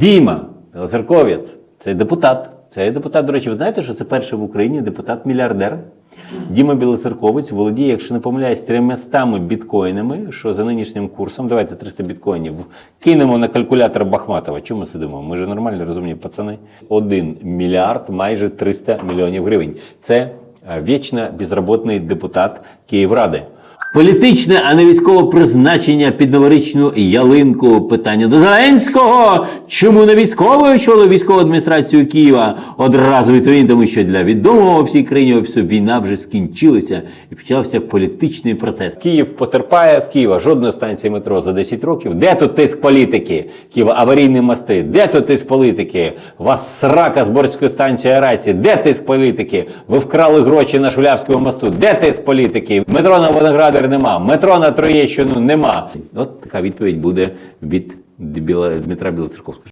Діма, Білоцерковець, це депутат. Це депутат, до речі, ви знаєте, що це перший в Україні депутат-мільярдер. Діма Білоцерковець володіє, якщо не помиляюсь, 300 біткоїнами, що за нинішнім курсом, давайте 300 біткоїнів, кинемо на калькулятор Бахматова. Чому ми сидимо? Ми ж нормальні, розумні пацани. 1 мільярд, майже 300 мільйонів гривень. Це е, вічно безробітний депутат Київради. Політичне, а не військове призначення під новорічну ялинку. Питання до Зеленського. Чому не військовий очолив військову адміністрацію Києва? Одразу відповім, тому що для відомого всій країні що війна вже скінчилася і почався політичний процес. Київ потерпає в Києва жодної станції метро за 10 років. Де тут тиск політики? Києва аварійні мости. Де тут тиск політики? Вас срака з Борської станції аерації. Де тиск політики? Ви вкрали гроші на Шулявському мосту. Де тиск політики? Метро на Виноградар нема. Метро на Троєщину нема. От така відповідь буде від Дмитра Білоцерковського.